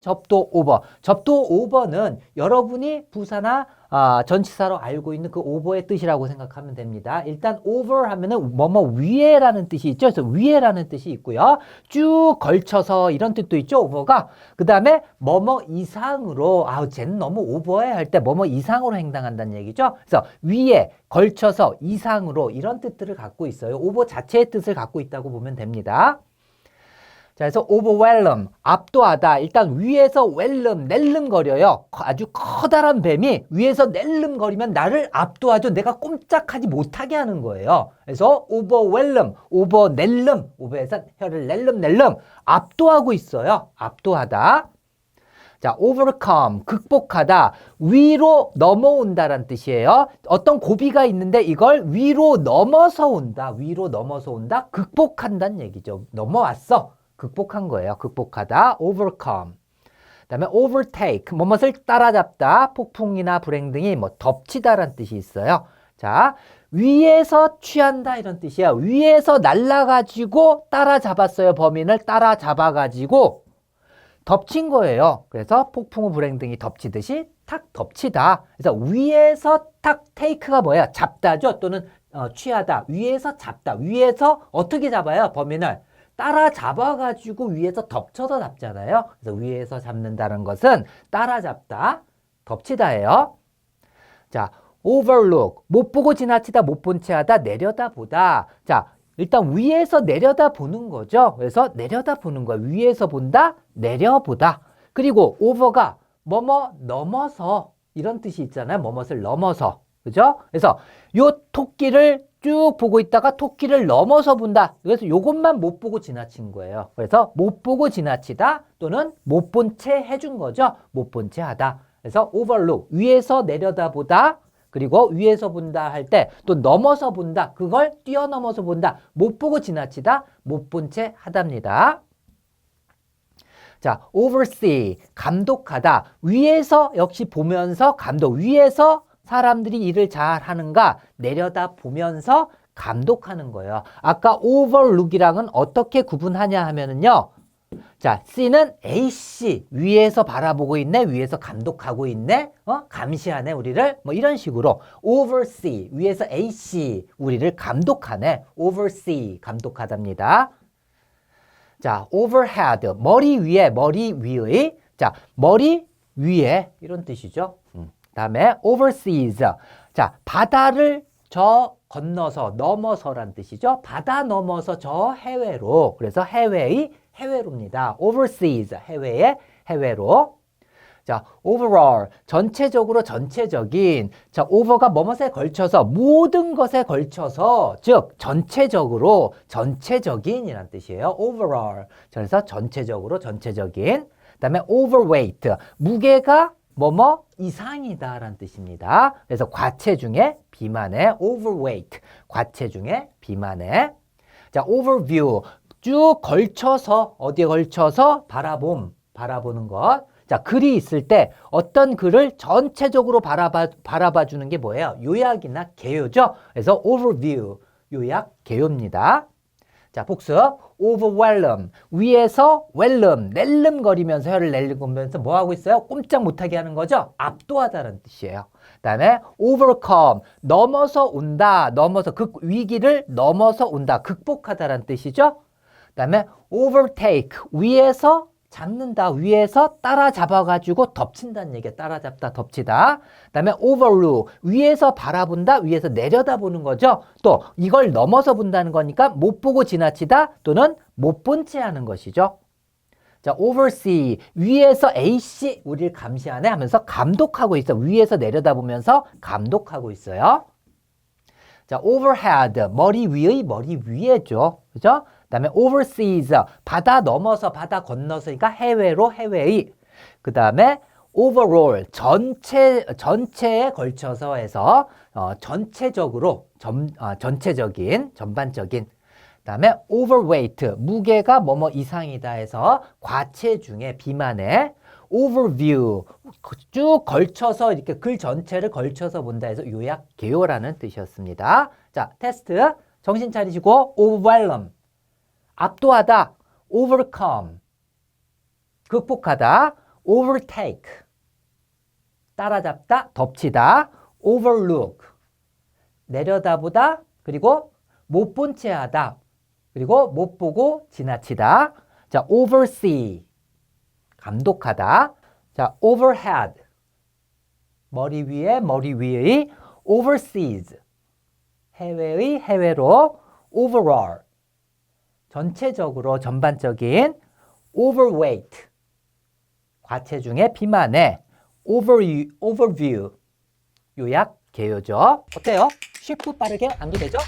접도 오버. 접도 오버는 여러분이 부사나 아, 전치사로 알고 있는 그 오버의 뜻이라고 생각하면 됩니다. 일단 over 하면은 뭐뭐 위에라는 뜻이 있죠. 그래서 위에라는 뜻이 있고요. 쭉 걸쳐서 이런 뜻도 있죠. 오버가. 그 다음에 뭐뭐 이상으로 아우 쟤는 너무 오버해 할 때 뭐뭐 이상으로 행동한다는 얘기죠. 그래서 위에 걸쳐서 이상으로 이런 뜻들을 갖고 있어요. 오버 자체의 뜻을 갖고 있다고 보면 됩니다. 자, 그래서 overwhelm, 압도하다. 일단 위에서 웰름, 낼름거려요. 커- 아주 커다란 뱀이 위에서 낼름거리면 나를 압도하죠. 내가 꼼짝하지 못하게 하는 거예요. 그래서 overwhelm, over 낼름, over에서 혀를 낼름 낼름 압도하고 있어요. 압도하다. 자, overcome, 극복하다, 위로 넘어온다란 뜻이에요. 어떤 고비가 있는데 이걸 위로 넘어서 온다, 위로 넘어서 온다, 극복한다는 얘기죠. 넘어왔어. 극복한 거예요. 극복하다, overcome. 그다음에 overtake, 뭐뭇을 따라잡다, 폭풍이나 불행 등이 뭐 덮치다란 뜻이 있어요. 자, 위에서 취한다 이런 뜻이야. 위에서 날라가지고 따라잡았어요. 범인을 따라잡아가지고 덮친 거예요. 그래서 폭풍우 불행 등이 덮치듯이 탁 덮치다. 그래서 위에서 탁 테이크가 뭐야? 잡다죠. 또는 어, 취하다. 위에서 잡다. 위에서 어떻게 잡아요? 범인을 따라 잡아가지고 위에서 덮쳐서 잡잖아요. 그래서 위에서 잡는다는 것은 따라잡다, 덮치다예요. 자, overlook 못 보고 지나치다, 못 본 채 하다, 내려다보다. 자, 일단 위에서 내려다 보는 거죠. 그래서 내려다 보는 거야. 위에서 본다, 내려보다. 그리고 over가 뭐뭐 넘어서 이런 뜻이 있잖아요. 뭐뭇을 넘어서. 그죠? 그래서 요 토끼를 쭉 보고 있다가 토끼를 넘어서 본다. 그래서 요것만 못 보고 지나친 거예요. 그래서 못 보고 지나치다 또는 못 본 채 해준 거죠. 못 본 채 하다. 그래서 overlook 위에서 내려다보다 그리고 위에서 본다 할 때 또 넘어서 본다. 그걸 뛰어넘어서 본다. 못 보고 지나치다. 못 본 채 하답니다. 자, oversee 감독하다. 위에서 역시 보면서 감독 위에서 사람들이 일을 잘 하는가 내려다 보면서 감독하는 거예요. 아까 overlook이랑은 어떻게 구분하냐 하면은요. 자, C는 AC 위에서 바라보고 있네, 위에서 감독하고 있네, 어? 감시하네 우리를 뭐 이런 식으로 oversee 위에서 AC 우리를 감독하네, oversee 감독하답니다. 자, overhead 머리 위에 머리 위의 자 머리 위에 이런 뜻이죠. 음. 다음에 overseas 자 바다를 저 건너서 넘어서란 뜻이죠. 바다 넘어서 저 해외로 그래서 해외의 해외로입니다. overseas 해외의 해외로 자, overall 전체적으로 전체적인 자, over가 뭐뭇에 걸쳐서 모든 것에 걸쳐서 즉 전체적으로 전체적인이란 뜻이에요. overall. 그래서 전체적으로 전체적인. 그다음에 overweight 무게가 뭐뭐 이상이다라는 뜻입니다. 그래서 과체 중에 비만해 overweight 과체 중에 비만해. 자, overview 쭉 걸쳐서 어디에 걸쳐서 바라봄 바라보는 것. 자, 글이 있을 때 어떤 글을 전체적으로 바라봐, 바라봐 주는 게 뭐예요? 요약이나 개요죠? 그래서 overview, 요약, 개요입니다. 자, 복습. overwhelm. 위에서 whelm, 낼름거리면서 혀를 낼름거리면서 뭐 하고 있어요? 꼼짝 못하게 하는 거죠? 압도하다는 뜻이에요. 그 다음에 overcome. 넘어서 온다. 넘어서, 그 위기를 넘어서 온다. 극복하다라는 뜻이죠? 그 다음에 overtake. 위에서 잡는다 위에서 따라잡아가지고 덮친다는 얘기야. 따라잡다 덮치다. 그 다음에 overlook 위에서 바라본다 위에서 내려다보는 거죠. 또 이걸 넘어서 본다는 거니까 못 보고 지나치다 또는 못 본 채 하는 것이죠. 자 oversee 위에서 AC 우리를 감시하네 하면서 감독하고 있어. 위에서 내려다보면서 감독하고 있어요. 자 overhead 머리 위의 머리 위에죠. 그죠 그다음에 overseas 바다 넘어서 바다 건너서니까 해외로 해외의. 그다음에 overall 전체 전체에 걸쳐서 해서 어, 전체적으로 전 어, 전체적인 전반적인. 그다음에 overweight 무게가 뭐뭐 이상이다 해서 과체중에 비만에 overview 쭉 걸쳐서 이렇게 글 전체를 걸쳐서 본다 해서 요약 개요라는 뜻이었습니다. 자 테스트 정신 차리시고 overwhelm 압도하다, overcome, 극복하다, overtake. 따라잡다, 덮치다, overlook. 내려다보다 그리고 못 본 채 하다 그리고 못 보고 지나치다. 자 oversee. 감독하다. 자 overhead. 머리 위에 머리 위의 overseas. 해외의 해외로 overall 전체적으로 전반적인 overweight 과체중의 비만의 overview, overview 요약 개요죠. 어때요? 쉽고 빠르게 암기되죠?